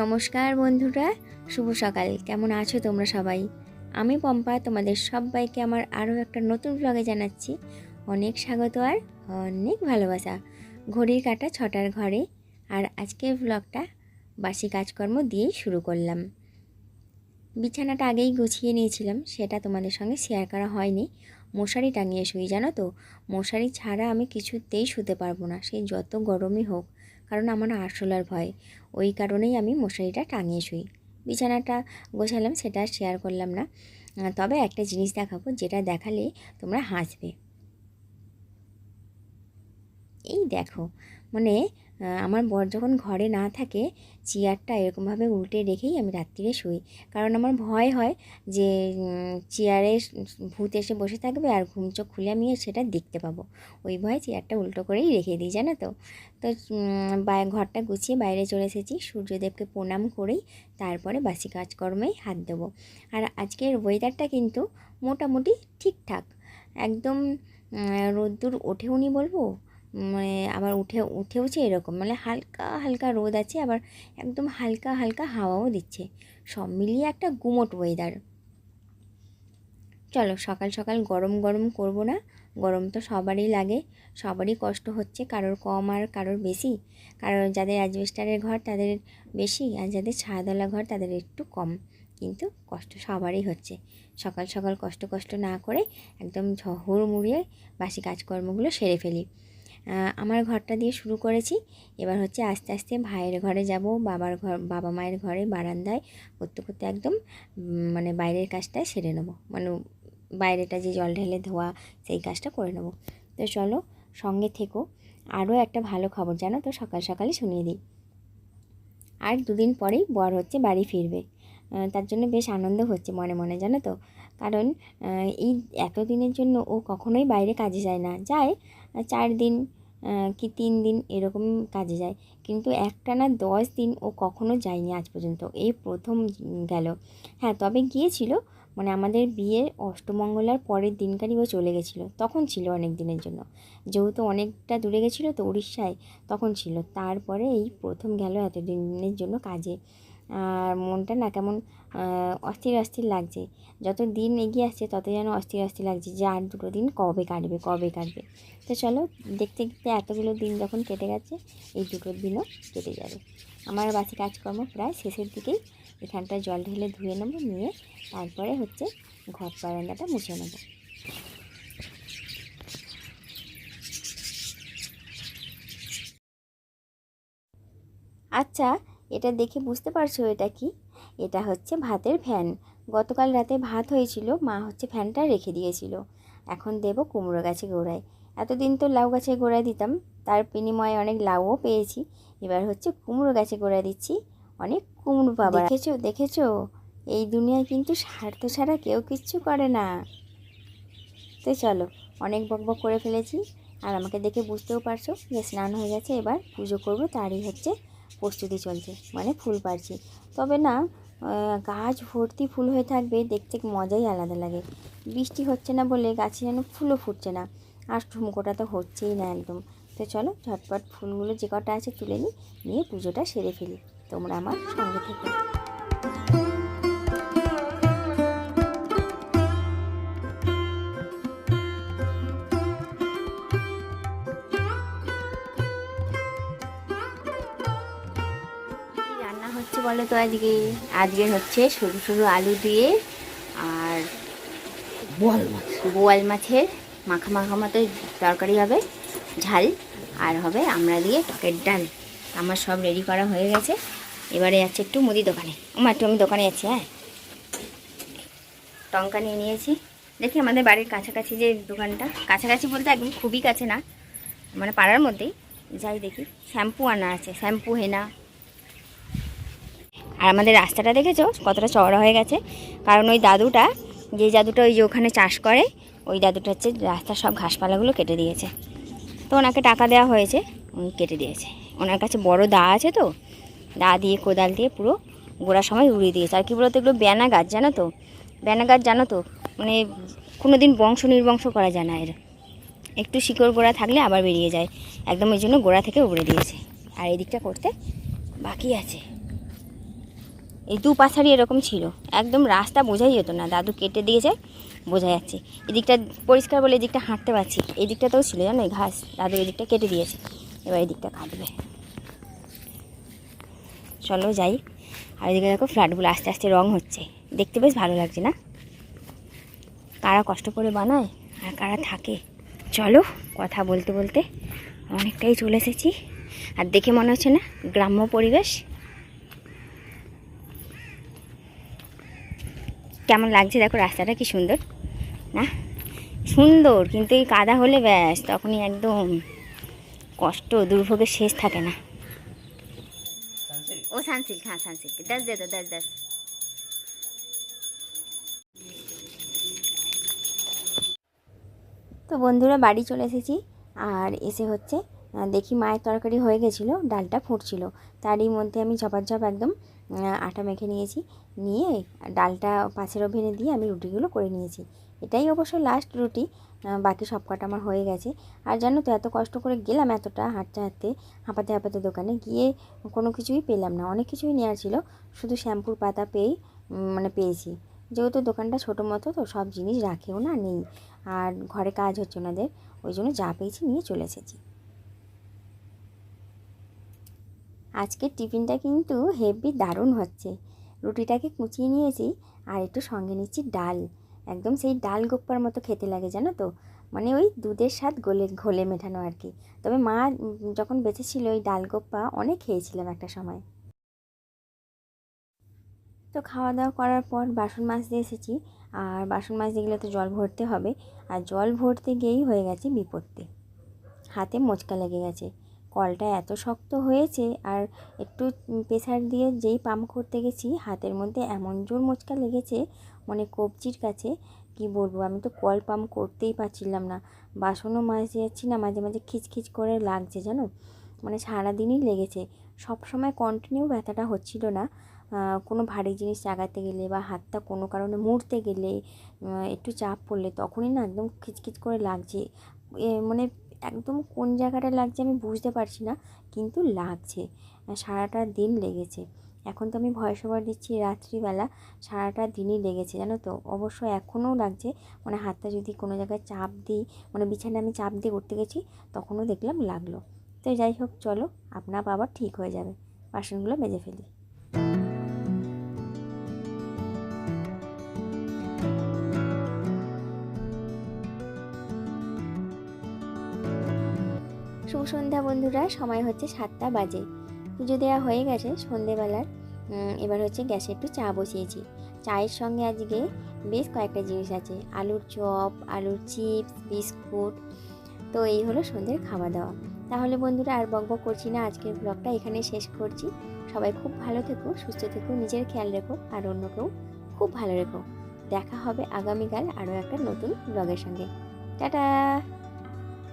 নমস্কার বন্ধুরা, শুভ সকাল। কেমন আছো তোমরা সবাই? আমি পম্পা, তোমাদের সবাইকে আমার আরও একটা নতুন ব্লগে জানাচ্ছি। অনেক স্বাগত আর অনেক ভালোবাসা। ঘড়ির কাটা ছটার ঘরে। আর আজকের ব্লগটা বাসি কাজকর্ম দিয়েই শুরু করলাম। বিছানাটা আগেই গুছিয়ে নিয়েছিলাম, সেটা তোমাদের সঙ্গে শেয়ার করা হয়নি। মশারি টাঙিয়ে শুই, জানো তো? মশারি ছাড়া আমি কিছুতেই শুতে পারব না। সেই যত গরমই হোক। কারণ আমার আরশোলার ভয়। ওই কারণেই আমি মশারিটা টাঙিয়ে শুই। বিছানাটা গোছালাম, সেটা শেয়ার করলাম না। তবে একটা জিনিস দেখাবো, যেটা দেখালে তোমরা হাসবে। এই দেখো মানে আমার বর যখন ঘরে না থাকে, চেয়ারটা এরকমভাবে উল্টে রেখেই আমি রাত্রিরে শুই। কারণ আমার ভয় হয় যে চেয়ারে ভূত এসে বসে থাকবে আর ঘুম চোখ খুলে আমি সেটা দেখতে পাবো। ওই ভয়ে চেয়ারটা উল্টো করেই রেখে দিই, জানো তো? তো ঘরটা গুছিয়ে বাইরে চলে এসেছি। সূর্যদেবকে প্রণাম করেই তারপরে বাসি কাজকর্মেই হাত দেবো। আর আজকের ওয়েদারটা কিন্তু মোটামুটি ঠিকঠাক। একদম রোদ্দুর ওঠেও নি বলব? মানে আবার উঠে, উঠেওছে এরকম। মানে হালকা হালকা রোদ আছে, আবার একদম হালকা হালকা হাওয়াও দিচ্ছে। সব মিলিয়ে একটা গুমোট ওয়েদার চলো, সকাল সকাল গরম গরম করব না। গরম তো সবারই লাগে। সবারই কষ্ট হচ্ছে, কারোর কম আর কারোর বেশি। কারোর যাদের অ্যাজবেস্টারের ঘর, তাদের বেশি, আর যাদের ছাদওয়ালা ঘর, তাদের একটু কম। কিন্তু কষ্ট সবারই হচ্ছে। সকাল সকাল কষ্ট কষ্ট না করে একদম ঝড় মুড়িয়ে বাসি কাজকর্মগুলো সেরে ফেলি। আমার ঘরটা দিয়ে শুরু করেছি। এবার হচ্ছে আস্তে আস্তে ভাইয়ের ঘরে যাব, বাবার ঘর, বাবা মায়ের ঘরে, বারান্দায়। করতে করতে একদম মানে বাইরের কাজটা সেরে নেব। মানে বাইরেটা যে জল ঢেলে ধোয়া, সেই কাজটা করে নেব। তো চলো, সঙ্গে থেকো। আরও একটা ভালো খবর, জানো তো? সকাল সকালই শুনিয়ে দিই। আর দুদিন পরেই বর হচ্ছে বাড়ি ফিরবে। তার জন্য বেশ আনন্দ হচ্ছে মনে মনে, জানো তো? কারণ এই এতদিনের জন্য ও কখনোই বাইরে কাজে যায় না। যায় চার দিন কি তিন দিন এরকম কাজে যায়। কিন্তু একটা না দশ দিন ও কখনো যায়নি আজ পর্যন্ত। এই প্রথম গেল। হ্যাঁ তবে গিয়েছিল। মানে আমাদের বিয়ের অষ্টমঙ্গলার পরের দিনকারই ও চলে গেছিল। তখন ছিল অনেক দিনের জন্য। যেহেতু অনেকটা দূরে গেছিল তো উড়িষ্যায় তখন ছিল। তারপরে এই প্রথম গেল এতদিনের জন্য কাজে। আর মনটা না কেমন অস্থির অস্থির লাগছে। যত দিন এগিয়ে আসছে তত যেন অস্থির অস্থির লাগছে যে আর দুটো দিন কবে কাটবে কবে কাটবে। তো চলো, দেখতে দেখতে এতগুলো দিন যখন কেটে গেছে, এই দুটো দিনও কেটে যাবে। আমার বাসি কাজকর্ম প্রায় শেষের দিকেই। এখানটা জল ঢেলে ধুয়ে নেব, নিয়ে তারপরে হচ্ছে ঘর বারান্দাটা মুছে নেব। আচ্ছা এটা দেখে বুঝতে পারছ এটা কি? এটা হচ্ছে ভাতের ফ্যান গতকাল রাতে ভাত হয়েছিল, মা হচ্ছে ফ্যানটা রেখে দিয়েছিল। এখন দেব কুমড়ো গাছে গোড়ায়। এতদিন তো লাউ গাছে গোড়ায় দিতাম, তার বিনিময়ে অনেক লাউও পেয়েছি। এবার হচ্ছে কুমড়ো গাছে গোড়ায় দিচ্ছি। অনেক কুমড়ো পাবা দেখেছ দেখেছ? এই দুনিয়ায় কিন্তু স্বার্থ ছাড়া কেউ কিচ্ছু করে না। তো চলো, অনেক বকবক করে ফেলেছি। আর আমাকে দেখে বুঝতেও পারছ যে স্নান হয়ে গেছে, এবার পুজো করব। তারই হচ্ছে প্রস্তুতি চলছে মানে ফুল পারছি। তবে না গাছ ভর্তি ফুল হয়ে থাকবে, দেখতে মজাই আলাদা লাগে। বৃষ্টি হচ্ছে না বলে গাছে যেন ফুলও ফুটছে না। আর ঠুমকোটা তো হচ্ছেই না একদম। তো চলো, ঝটপট ফুলগুলো যে কটা আছে তুলে নিই নিয়ে পুজোটা সেরে ফেলি। তোমরা আমার সঙ্গে থেকে। বলো তো আজকে? আজকে হচ্ছে সরু সরু আলু দিয়ে আর বোয়াল মাছ। বোয়াল মাছের মাখা মাখা মতো তরকারি হবে ঝাল আর হবে আমরা দিয়ে টকের ডাল। আমার সব রেডি করা হয়ে গেছে। এবারে যাচ্ছে একটু মুদি দোকানে। আমার একটু আমি দোকানে যাচ্ছি হ্যাঁ? টঙ্কা নিয়ে নিয়েছি। দেখি আমাদের বাড়ির কাছাকাছি যে দোকানটা কাছাকাছি বলতে একদম খুবই কাছে না মানে পাড়ার মধ্যেই। যাই দেখি শ্যাম্পু আনা আছে শ্যাম্পু হেনা আর আমাদের রাস্তাটা দেখেছ? কতটা চওড়া হয়ে গেছে। কারণ ওই দাদুটা, যে দাদুটা ওই যে ওখানে চাষ করে, ওই দাদুটা হচ্ছে রাস্তার সব ঘাসপালাগুলো কেটে দিয়েছে। তো ওনাকে টাকা দেওয়া হয়েছে, উনি কেটে দিয়েছে। ওনার কাছে বড় দা আছে তো, দা দিয়ে কোদাল দিয়ে পুরো গোড়া সময় উড়িয়ে দিয়েছে। আর কি বলতো, এগুলো ব্যানা গাছ, জানো তো? ব্যানা গাছ, জানো তো? মানে কোনো দিন বংশ নির্বংশ করা যায় না এর। একটু শিকড় গোড়া থাকলে আবার বেরিয়ে যায়। একদম ওই জন্য গোড়া থেকে উড়ে দিয়েছে। আর এই দিকটা করতে বাকি আছে। এই দু পাশারি এরকম ছিল। একদম রাস্তা বোঝাই যেত না। দাদু কেটে দিয়েছে বোঝা যাচ্ছে। এদিকটা পরিষ্কার বলে এদিকটা হাঁটতে পারছি। এই দিকটাতেও ছিল জানো এই ঘাস? দাদু এদিকটা কেটে দিয়েছে। এবার এদিকটা কাটবে। চলো যাই। আর এদিকে দেখো ফ্ল্যাটগুলো আস্তে আস্তে রং হচ্ছে। দেখতে বেশ ভালো লাগছে না? কারা কষ্ট করে বানায় আর কারা থাকে? চলো কথা বলতে বলতে অনেকটাই চলে এসেছি। আর দেখে মনে হচ্ছে না গ্রাম্য পরিবেশ কেমন লাগছে? দেখো রাস্তাটা কি সুন্দর। না? সুন্দর কিন্তু এই কাদা হলে ব্যাস তখনই একদম কষ্ট দুর্ভোগের শেষ থাকে না। ও সানসিল্ক হ্যাঁ সানসিল্ক দাস দে তো দাস দশ তো বন্ধুরা বাড়ি চলে এসেছি। আর এসে হচ্ছে দেখি মায়ের তরকারি হয়ে গেছিল ডালটা ফুটছিল। তারই মধ্যে আমি ঝপাঝপ একদম আটা মেখে নিয়েছি। নিয়ে ডালটা পাশের ওভেনে দিয়ে আমি রুটিগুলো করে নিয়েছি। এটাই অবশ্য লাস্ট রুটি বাকি সব কটা আমার হয়ে গেছে। আর জানো তো, এত কষ্ট করে গেলাম এতটা হাঁটতে হাঁটতে, হাঁপাতে হাঁপাতে দোকানে, গিয়ে কোনো কিছুই পেলাম না। অনেক কিছুই নেওয়ার ছিল, শুধু শ্যাম্পুর পাতা পেয়েই মানে পেয়েছি। যেহেতু দোকানটা ছোটো মতো, তো সব জিনিস রাখেও না, নেই। আর ঘরে কাজ হচ্ছে ওনাদের ওই জন্য যা পেয়েছি নিয়ে চলে এসেছি। আজকের টিফিনটা কিন্তু হেভি দারুণ হচ্ছে। রুটিটাকে কুচিয়ে নিয়েছি আর একটু সঙ্গে নিচ্ছি ডাল। একদম সেই ডাল গোপ্পার মতো খেতে লাগে, জানো তো? মানে ওই দুধের স্বাদ গলে, ঘোলে মেটানো আর কি। তবে মা যখন বেঁচে ছিল ওই ডাল গোপ্পা, অনেক খেয়েছিলাম একটা সময়। তো খাওয়া দাওয়া করার পর বাসন মাছ দিয়ে এসেছি। আর বাসন মাজতে গেলে তো জল ভরতে হবে। আর জল ভরতে গিয়েই হয়ে গেছে বিপত্তি। হাতে মোচকা লেগে গেছে। কলটা এত শক্ত হয়েছে আর একটু প্রেসার দিয়ে যেই পাম্প করতে গেছি, হাতের মধ্যে এমন জোর মোচকা লেগেছে মানে কবজির কাছে, কি বলব, আমি তো কল পাম্প করতেই পারছিলাম না। বাসনও মাজতে যাচ্ছি না, মাঝে মাঝে খিচখিচ করে লাগছে, জানো? মানে সারাদিনই লেগেছে। সব সময় কন্টিনিউ ব্যথাটা হচ্ছিল না। কোনো ভারী জিনিস জাগাতে গেলে বা হাতটা কোনো কারণে মুড়তে গেলে একটু চাপ পড়লে তখনই না একদম খিচখিচ করে লাগছে। মানে একদম কোন জায়গাটা লাগছে আমি বুঝতে পারছি না, কিন্তু লাগছে। সারাটা দিন লেগেছে। এখন তো আমি ভয়েস ওভার দিচ্ছি রাত্রিবেলা, সারাটা দিনই লেগেছে, জানো তো? অবশ্য এখনও লাগছে মানে হাতটা যদি কোনো জায়গায় চাপ দিই মানে বিছানায় আমি চাপ দিয়ে উঠতে গেছি, তখনও দেখলাম লাগল। তো যাই হোক, চলো, আপনার বাবা ঠিক হয়ে যাবে। বাসনগুলো মেজে ফেলি। শুভ সন্ধ্যা বন্ধুরা, সময় হচ্ছে সাতটা বাজে। পুজো দেওয়া হয়ে গেছে সন্ধেবেলার। এবার হচ্ছে গ্যাসে একটু চা বসিয়েছি। চায়ের সঙ্গে আজকে বেশ কয়েকটা জিনিস আছে। আলুর চপ, আলুর চিপস, বিস্কুট। তো এই হলো সন্ধ্যের খাওয়া দাওয়া তাহলে বন্ধুরা, আর বক বক করছি না, আজকের ব্লগটা এখানে শেষ করছি। সবাই খুব ভালো থেকো, সুস্থ থেকো, নিজের খেয়াল রেখো, আর অন্যকেও খুব ভালো রেখো। দেখা হবে আগামীকাল আরও একটা নতুন ব্লগের সঙ্গে। টাটা!